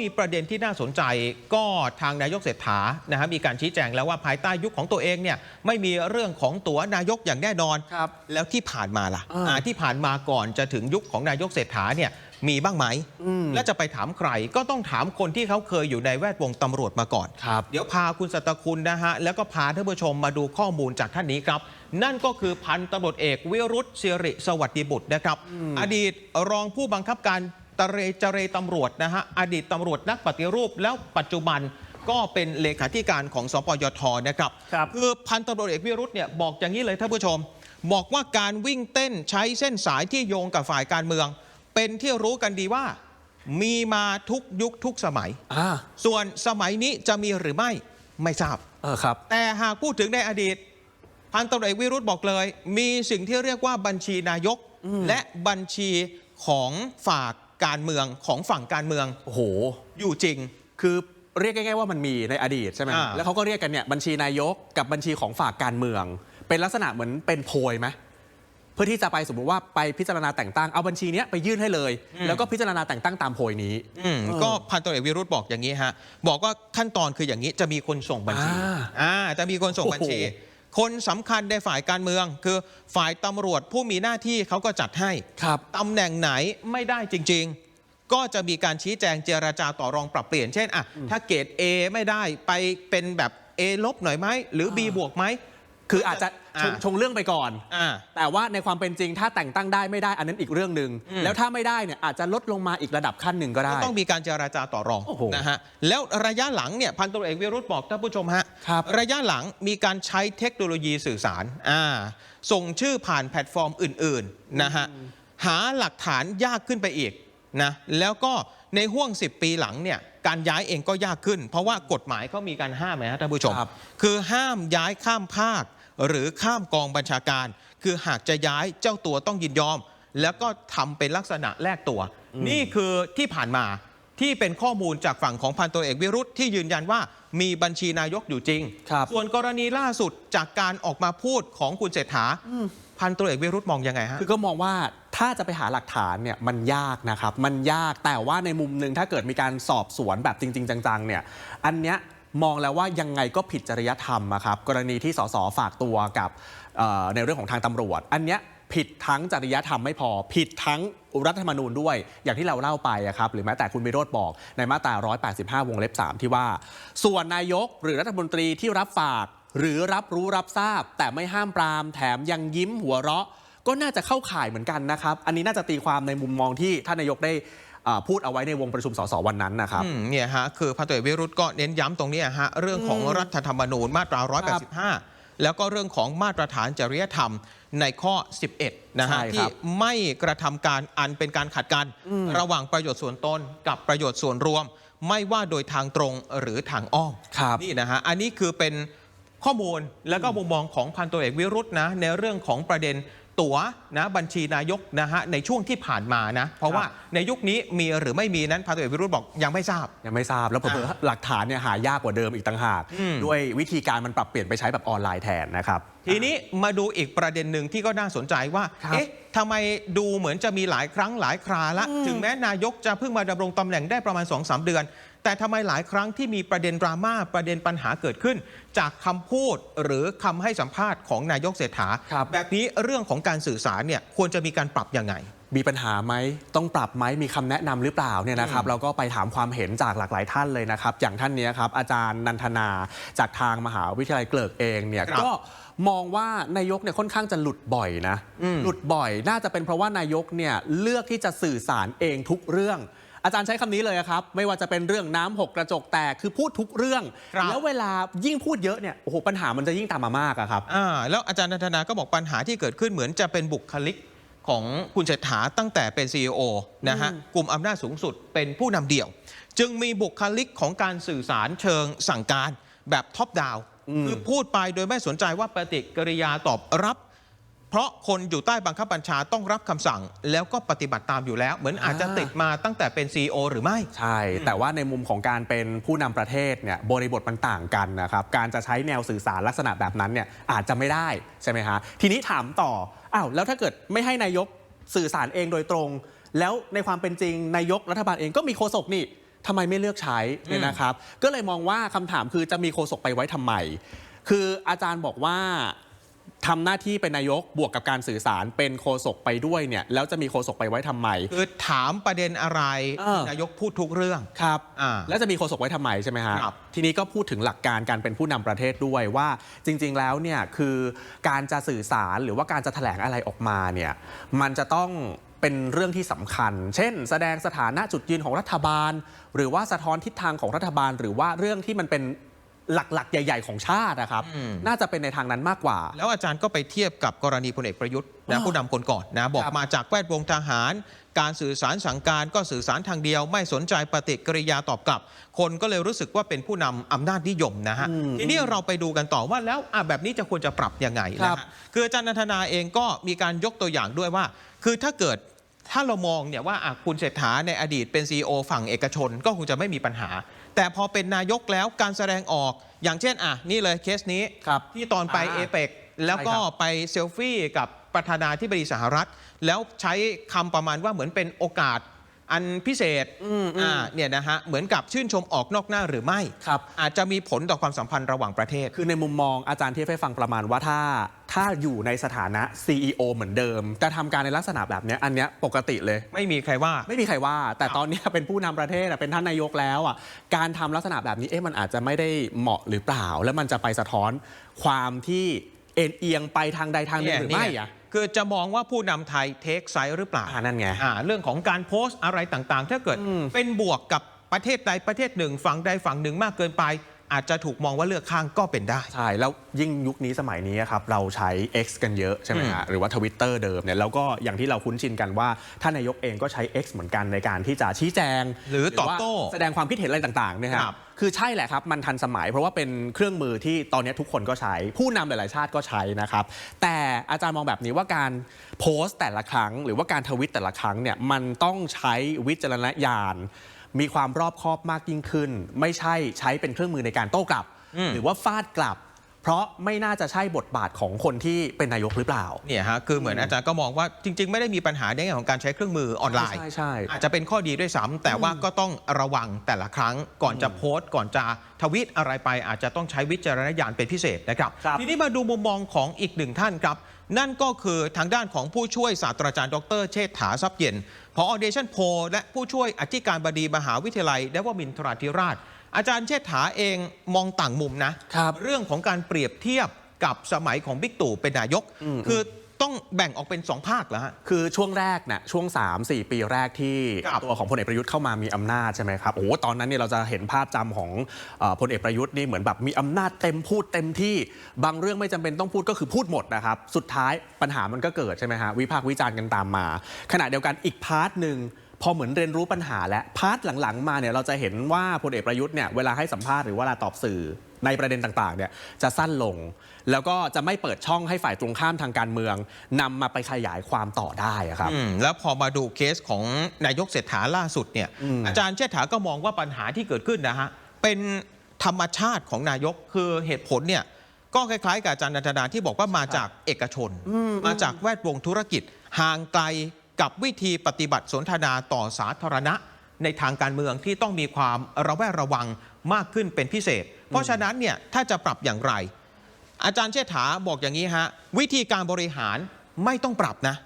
มีประเด็นที่น่าสนใจก็ทางนายกเศรษฐานะฮะมีการชี้แจงแล้วว่าภายใต้ยุคของตัวเองเนี่ยไม่มีเรื่องของตัวนายกอย่างแน่นอนครับแล้วที่ผ่านมาล่ะอ่าอ่าที่ผ่านมาก่อนจะถึงยุคของนายกเศรษฐาเนี่ยมีบ้างไหมอืมและจะไปถามใครก็ต้องถามคนที่เขาเคยอยู่ในแวดวงตำรวจมาก่อนครับเดี๋ยวพาคุณสัตคุณนะฮะ แล้วก็พาท่านผู้ชมมาดูข้อมูลจากท่านนี้ครับ นั่นก็คือพันตำรวจเอกวิรุธศิริสวัสดิบุตรนะครับอดีตรองผู้บังคับการ ตะเรเจเรตำรวจนะฮะอดีตตำรวจนักปฏิรูปแล้วปัจจุบันก็เป็นเลขาธิการของสปยทนะครับครับคือพันตำรวจเอกวิรุธเนี่ยบอกอย่างนี้เลยท่านผู้ชม บอกว่าการวิ่งเต้นใช้เส้นสายที่โยงกับฝ่ายการเมือง เป็นที่รู้กันดีว่า มีมาทุกยุคทุกสมัย อ่าส่วนสมัยนี้จะมีหรือไม่ไม่ทราบ เออครับ แต่หากพูดถึงในอดีต พันตำรวจเอกวิรุธบอกเลย มีสิ่งที่เรียกว่าบัญชีนายก และบัญชีของฝาก การเมืองของฝั่งการเมืองโอ้โห อยู่จริง คือเรียกง่ายๆว่ามันมีในอดีตใช่ไหมอ่า แล้วเขาก็เรียกกันเนี่ยบัญชีนายกกับบัญชีของฝากการเมือง เป็นลักษณะเหมือนเป็นโพยไหมเพื่อที่จะไปสมมติว่าไปพิจารณาแต่งตั้งเอาบัญชีเนี้ยไปยื่นให้เลย แล้วก็พิจารณาแต่งตั้งตามโพยนี้ อืมเออก็พันตำรวจเอกวิรุธบอกอย่างนี้ฮะ บอกว่าขั้นตอนคืออย่างนี้จะมีคนส่งบัญชีอ่าอ่าจะมีคนส่งบัญชี โอ้โห คนสำคัญในฝ่ายการเมือง คือฝ่ายตำรวจผู้มีหน้าที่เขาก็จัดให้ครับตำแหน่งไหนไม่ได้จริง ๆ ก็จะมีการชี้แจงเจราจาต่อรองปรับเปลี่ยนเช่นอะถ้าเกรด A ไม่ได้ไปเป็นแบบ A ลบหน่อยไหมหรือ B บวกไหมคืออาจจะชง อ่าชงเรื่องไปก่อน อ่า แต่ว่าในความเป็นจริงถ้าแต่งตั้งได้ไม่ได้อันนั้นอีกเรื่องหนึ่งอืม แล้วถ้าไม่ได้เนี่ยอาจจะลดลงมาอีกระดับขั้นหนึ่งก็ได้ ก็ต้องมีการเจราจาต่อรองโอ้โหนะฮะแล้วระยะหลังเนี่ยพันตำรวจเอกวิรุธบอกท่านผู้ชมฮะครับระยะหลังมีการใช้เทคโนโลยีสื่อสารอ่าส่งชื่อผ่านแพลตฟอร์มอื่นๆนะฮะหาหลักฐานยากขึ้นไปอีกนะแล้วก็ในห่วง 10 ปีหลังเนี่ยการย้ายเองก็ยากขึ้น เพราะว่ากฎหมายเขามีการห้ามนะฮะท่านผู้ชม ครับ คือห้ามย้ายข้ามภาค หรือข้ามกองบัญชาการ คือหากจะย้ายเจ้าตัวต้องยินยอม แล้วก็ทำเป็นลักษณะแลกตัว นี่คือที่ผ่านมาที่เป็นข้อมูลจากฝั่งของพันตัวเอกวิรุธที่ยืนยันว่ามีบัญชีนายกอยู่จริงครับส่วนกรณีล่าสุดจากการออกมาพูดของคุณเศรษฐาพันตัวเอกวิรุธมองยังไงฮะ คือก็มองว่าถ้าจะไปหาหลักฐานเนี่ยมันยากนะครับ มันยากแต่ว่าในมุมหนึ่งถ้าเกิดมีการสอบสวนแบบจริง ๆ จังๆเนี่ยอันเนี้ย มองแล้วว่ายังไงก็ผิดจริยธรรมอะครับกรณีที่สสฝากตัวกับในเรื่องของทางตำรวจ อันเนี้ยผิดทั้งจริยธรรมไม่พอ ผิดทั้งรัฐธรรมนูญด้วย อย่างที่เราเล่าไปครับหรือแม้แต่คุณวิโรธบอกในมาตรา 185 วงเล็บ 3 ที่ว่า ส่วนนายกหรือรัฐมนตรีที่รับฝาก หรือรับรู้รับทราบ แต่ไม่ห้ามปราม แถมยังยิ้มหัวเราะ ก็น่าจะเข้าข่ายเหมือนกันนะครับ อันนี้น่าจะตีความในมุมมองที่ท่านนายกได้ พูดเอาไว้ในวงประชุมสสวันนั้นนะครับอืมเนี่ยฮะคือพันตำรวจเอกวิรุธก็เน้นย้ำตรงเนี้ยฮะเรื่องของรัฐธรรมนูญมาตรา 185 แล้วก็เรื่องของมาตรฐานจริยธรรมในข้อ 11 นะฮะใช่คที่รับไม่กระทำการอันเป็นการขัดกัน ระหว่างประโยชน์ส่วนตนกับประโยชน์ส่วนรวม ไม่ว่าโดยทางตรงหรือทางอ้อมครับนี่นะฮะอันนี้คือเป็นข้อมูลแล้วก็มุมมองของพันตัวเอกวิรุธนะในเรื่องของประเด็น ตั๋วนะบัญชีนายกนะฮะในช่วงที่ผ่านมานะ เพราะว่าในยุคนี้มีหรือไม่มีนั้นพันตัวเอกวิรุธบอกยังไม่ทราบ ยังไม่ทราบแล้วเผลอๆหลักฐานเนี่ยหายากกว่าเดิมอีกต่างหากอืมด้วยวิธีการมันปรับเปลี่ยนไปใช้แบบออนไลน์แทนนะครับ ทีนี้มาดูอีกประเด็นหนึ่งที่ก็น่าสนใจว่าครับเอ๊ะทำไมดูเหมือนจะมีหลายครั้งหลายคราละ ถึงแม้นายกจะเพิ่งมาดำรงตำแหน่งได้ประมาณ2-3เดือน แต่ทำไมหลายครั้งที่มีประเด็นดราม่าประเด็นปัญหาเกิดขึ้น จากคำพูดหรือคำให้สัมภาษณ์ของนายกเศรษฐา ครับแบบนี้เรื่องของการสื่อสารเนี่ยควรจะมีการปรับยังไง มีปัญหาไหมต้องปรับไหมมีคำแนะนำหรือเปล่าเนี่ยนะครับ เราก็ไปถามความเห็นจากหลากหลายท่านเลยนะครับ อย่างท่านเนี้ยครับอาจารย์นันทนาจากทางมหาวิทยาลัยเกลิกเองเนี่ยครับ ก็มองว่านายกเนี่ยค่อนข้างจะหลุดบ่อยนะอืมหลุดบ่อยน่าจะเป็นเพราะว่านายกเนี่ยเลือกที่จะสื่อสารเองทุกเรื่อง อาจารย์ใช้คำนี้เลยอะครับ ไม่ว่าจะเป็นเรื่องน้ำหกกระจกแตกคือพูดทุกเรื่องครับแล้วเวลายิ่งพูดเยอะเนี่ยโอ้โหปัญหามันจะยิ่งตามมามากอะครับอ่าแล้วอาจารย์นันทนาก็บอกปัญหาที่เกิดขึ้นเหมือนจะเป็นบุคลิกของคุณเศรษฐาตั้งแต่เป็น CEO นะฮะอืมกลุ่มอำนาจสูงสุดเป็นผู้นำเดี่ยว จึงมีบุคลิกของการสื่อสารเชิงสั่งการแบบท็อปดาวคือพูดไปโดยไม่สนใจว่าปฏิกิริยาตอบรับ เพราะคนอยู่ใต้บังคับบัญชาต้องรับคำสั่ง แล้วก็ปฏิบัติตามอยู่แล้ว เหมือนอาจจะติดมาตั้งแต่เป็น CEO หรือไม่ ใช่ แต่ว่าในมุมของการเป็นผู้นำประเทศเนี่ยบริบทมันต่างกันนะครับการจะใช้แนวสื่อสารลักษณะแบบนั้นเนี่ยอาจจะไม่ได้ใช่ไหมฮะทีนี้ถามต่ออ้าวแล้วถ้าเกิดไม่ให้นายกสื่อสารเองโดยตรง แล้วในความเป็นจริงนายกรัฐบาลเองก็มีโฆษกนี่ทำไมไม่เลือกใช้เนี่ยนะครับ ก็เลยมองว่าคำถามคือจะมีโฆษกไปไว้ทำไม คืออาจารย์บอกว่า ทำหน้าที่เป็นนายกบวกกับการสื่อสารเป็นโฆษกไปด้วยเนี่ยแล้วจะมีโฆษกไปไว้ทำไม คือถามประเด็นอะไรเออนายกพูดทุกเรื่องครับอ่าแล้วจะมีโฆษกไว้ทำไมใช่ไหมฮะครับทีนี้ก็พูดถึงหลักการการเป็นผู้นำประเทศด้วยว่าจริง ๆ แล้วเนี่ยคือการจะสื่อสารหรือว่าการจะแถลงอะไรออกมาเนี่ยมันจะต้องเป็นเรื่องที่สำคัญ เช่น แสดงสถานะจุดยืนของรัฐบาล หรือว่าสะท้อนทิศทางของรัฐบาล หรือว่าเรื่องที่มันเป็น หลักๆ ใหญ่ ๆ ของชาตินะครับ อืม น่าจะเป็นในทางนั้นมากกว่า แล้วอาจารย์ก็ไปเทียบกับกรณีพลเอกประยุทธ์นะอ๋อผู้นำคนก่อนนะบอกครับ มาจากแวดวงทหาร การสื่อสารสั่งการก็สื่อสารทางเดียว ไม่สนใจปฏิกิริยาตอบกลับ คนก็เลยรู้สึกว่าเป็นผู้นำอำนาจนิยมนะฮะอืมทีนี้เราไปดูกันต่อว่าแล้วอะแบบนี้จะควรจะปรับยังไงครันะบฮะคืออาจารย์นันทนาเองก็มีการยกตัวอย่างด้วยว่า คือถ้าเกิดถ้าเรามองเนี่ยว่าอะคุณเศรษฐาในอดีตเป็น CEO ฝั่งเอกชนก็คงจะไม่มีปัญหา แต่พอเป็นนายกแล้วการแสดงออก อย่างเช่นอะนี่เลยเคสนี้ครับที่ตอนไปอ่าเอเปกแล้วก็ใช่ครับ ไปเซลฟี่กับประธานาธิบดีสหรัฐ แล้วใช้คำประมาณว่าเหมือนเป็นโอกาส อันพิเศษอืมอืมอ่าเนี่ยนะฮะเหมือนกับชื่นชมออกนอกหน้าหรือไม่ ครับ อาจจะมีผลต่อความสัมพันธ์ระหว่างประเทศ คือในมุมมองอาจารย์เทียบให้ฟังประมาณว่าถ้าถ้าอยู่ในสถานะ CEO เหมือนเดิม แต่ทำการในลักษณะแบบเนี้ยอันเนี้ยปกติเลย ไม่มีใครว่า ไม่มีใครว่า แต่ตอนเนี้ยเป็นผู้นำประเทศอะเป็นท่านนายกแล้วอะการทำลักษณะแบบนี้เอ๊ะมันอาจจะไม่ได้เหมาะหรือเปล่า แล้วมันจะไปสะท้อนความที่ เอ็นเอียงไปทางใดทางหนึ่งหรือไม่อะคือจะมองว่าผู้นำไทยเทคไซด์หรือเปล่าอ่านั่นไงอ่าเรื่องของการโพสต์อะไรต่างๆ ถ้าเกิดอืมเป็นบวกกับประเทศใดประเทศหนึ่งฝั่งใดฝั่งหนึ่งมากเกินไป อาจจะถูกมองว่าเลือกข้างก็เป็นได้ ใช่ แล้วยิ่งยุคนี้สมัยนี้ครับเราใช้ X กันเยอะใช่ไหมฮะหรือว่าทวิตเตอร์เดิมเนี่ยแล้วก็อย่างที่เราคุ้นชินกันว่าท่านนายกเองก็ใช้ X เหมือนกันในการที่จะชี้แจง หรือตอบโต้ว่าแสดงความคิดเห็นอะไรต่างๆเนี่ยคครัรับบคือใช่แหละครับ มันทันสมัยเพราะว่าเป็นเครื่องมือที่ตอนนี้ทุกคนก็ใช้ ผู้นำหลายๆชาติก็ใช้นะครับ แต่อาจารย์มองแบบนี้ว่าการโพสต์แต่ละครั้ง หรือว่าการทวิตแต่ละครั้งเนี่ยมันต้องใช้วิจารณญาณ มีความรอบคอบมากยิ่งขึ้น ไม่ใช่ใช้เป็นเครื่องมือในการโต้กลับอืมหรือว่าฟาดกลับ เพราะไม่น่าจะใช่บทบาทของคนที่เป็นนายกหรือเปล่า เนี่ยฮะคือเหมือนอาจารย์ก็มองว่าจริง ๆ ไม่ได้มีปัญหาในแง่ของการใช้เครื่องมือออนไลน์ ใช่ใช่ อาจจะเป็นข้อดีด้วยซ้ำแต่ว่าก็ต้องระวังแต่ละครั้งก่อนจะโพสต์ ก่อนจะทวิตอะไรไป อาจจะต้องใช้วิจารณญาณเป็นพิเศษนะครับ ครับ ทีนี้มาดูมุมมองของอีกหนึ่งท่านครับ นั่นก็คือทางด้านของผู้ช่วยศาสตราจารย์ดรเชษฐาทรัพย์เย็นพอเดชั่นโพและผู้ช่วยอธิการบดีมหาวิทยาลัยนวมินทราธิราช อาจารย์เชษฐาเองมองต่างมุมนะครับเรื่องของการเปรียบเทียบกับสมัยของบิ๊กตู่เป็นนายก อืม คือต้องแบ่งออกเป็นสองภาคเหรอฮะ คือช่วงแรกนะช่วง 3-4 ปีแรกที่ครับตัวของพลเอกประยุทธ์เข้ามามีอำนาจใช่ไหมครับโอ้โหตอนนั้นเนี่ยเราจะเห็นภาพจำของเออพลเอกประยุทธ์นี่เหมือนแบบมีอำนาจเต็มพูดเต็มที่บางเรื่องไม่จำเป็นต้องพูดก็คือพูดหมดนะครับสุดท้ายปัญหามันก็เกิดใช่ไหมฮะวิพากษ์วิจารณ์กันตามมา ขณะเดียวกันอีกพาร์ทหนึ่ง พอเหมือนเรียนรู้ปัญหาและพาร์ทหลังๆ มาเนี่ยเราจะเห็นว่าพลเอกประยุทธ์เนี่ยเวลาให้สัมภาษณ์หรือเวลาตอบสื่อในประเด็นต่างๆเนี่ยจะสั้นลง แล้วก็จะไม่เปิดช่องให้ฝ่ายตรงข้ามทางการเมืองนำมาไปขยายความต่อได้อะครับอืมแล้วพอมาดูเคสของนายกเศรษฐาล่าสุดเนี่ยอืมอาจารย์เชษฐาก็มองว่าปัญหาที่เกิดขึ้นนะฮะเป็นธรรมชาติของนายกคือเหตุผลเนี่ยก็คล้ายๆกับอาจารย์นันทนาที่บอกว่ามาจากเอกชน มาจากแวดวงธุรกิจห่างไกล กับวิธีปฏิบัติสนทนาต่อสาธารณะ ในทางการเมืองที่ต้องมีความระแวดระวังมากขึ้นเป็นพิเศษ เพราะฉะนั้นเนี่ยถ้าจะปรับอย่างไร อาจารย์เชษฐาบอกอย่างนี้ฮะวิธีการบริหารไม่ต้องปรับนะ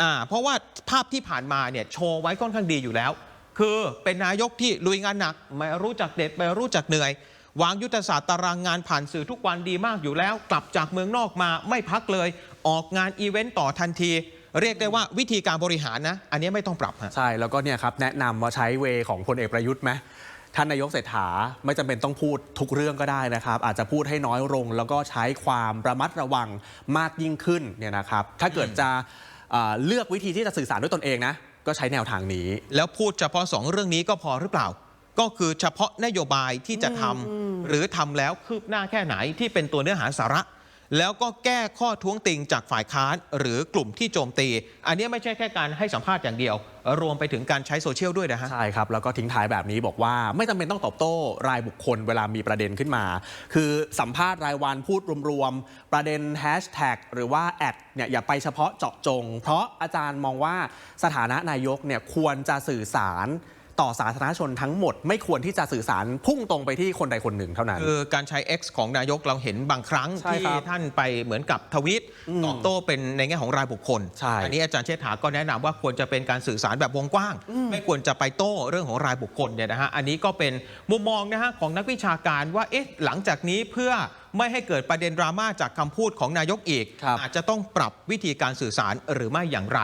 อ่าเพราะว่าภาพที่ผ่านมาเนี่ยโชว์ไว้ค่อนข้างดีอยู่แล้ว คือเป็นนายกที่ลุยงานหนักไม่รู้จักเด็ดไม่รู้จักเหนื่อยวางยุทธศาสตร์ตารางงานผ่านสื่อทุกวันดีมากอยู่แล้ว กลับจากเมืองนอกมาไม่พักเลย ออกงานอีเวนต์ต่อทันที เรียกได้ว่าวิธีการบริหารนะ อันนี้ไม่ต้องปรับฮะ ใช่ แล้วก็เนี่ยครับแนะนำว่าใช้เวของพลเอกประยุทธ์ไหมท่านนายกเศรษฐาไม่จำเป็นต้องพูดทุกเรื่องก็ได้นะครับ อาจจะพูดให้น้อยลง แล้วก็ใช้ความระมัดระวังมากยิ่งขึ้นเนี่ยนะครับ ถ้าเกิดจะเอ่อเลือกวิธีที่จะสื่อสารด้วยตนเองนะ ก็ใช้แนวทางนี้ แล้วพูดเฉพาะสองเรื่องนี้ก็พอหรือเปล่า ก็คือเฉพาะนโยบายที่จะทำหรือทำแล้วคืบหน้าแค่ไหนที่เป็นตัวเนื้อหาสาระ แล้วก็แก้ข้อท้วงติงจากฝ่ายค้านหรือกลุ่มที่โจมตี อันนี้ไม่ใช่แค่การให้สัมภาษณ์อย่างเดียว รวมไปถึงการใช้โซเชียลด้วยนะฮะ ใช่ครับ แล้วก็ทิ้งท้ายแบบนี้บอกว่าไม่จำเป็นต้องตอบโต้รายบุคคลเวลามีประเด็นขึ้นมา คือสัมภาษณ์รายวันพูดรวมๆ ประเด็นแฮชแท็กหรือว่าแอดเนี่ยอย่าไปเฉพาะเจาะจง เพราะอาจารย์มองว่าสถานะนายกเนี่ยควรจะสื่อสาร ต่อสาธารณชนทั้งหมด ไม่ควรที่จะสื่อสารพุ่งตรงไปที่คนใดคนหนึ่งเท่านั้น คือการใช้ X ของนายกเราเห็นบางครั้งใช่ที่ครับท่านไปเหมือนกับทวิตอืมตอบโต้เป็นในแง่ของรายบุคคล ใช่ อันี้อาจารย์เชษฐาก็แนะนำว่าควรจะเป็นการสื่อสารแบบวงกว้าง ไม่ควรจะไปโต้เรื่องของรายบุคคลเนี่ยนะฮะอันนี้ก็เป็นมุมมองนะฮะของนักวิชาการว่าเอ๊ะหลังจากนี้เพื่อไม่ให้เกิดประเด็นดราม่าจากคำพูดของนายกอีก ครับ อาจจะต้องปรับวิธีการสื่อสารหรือไม่อย่างไร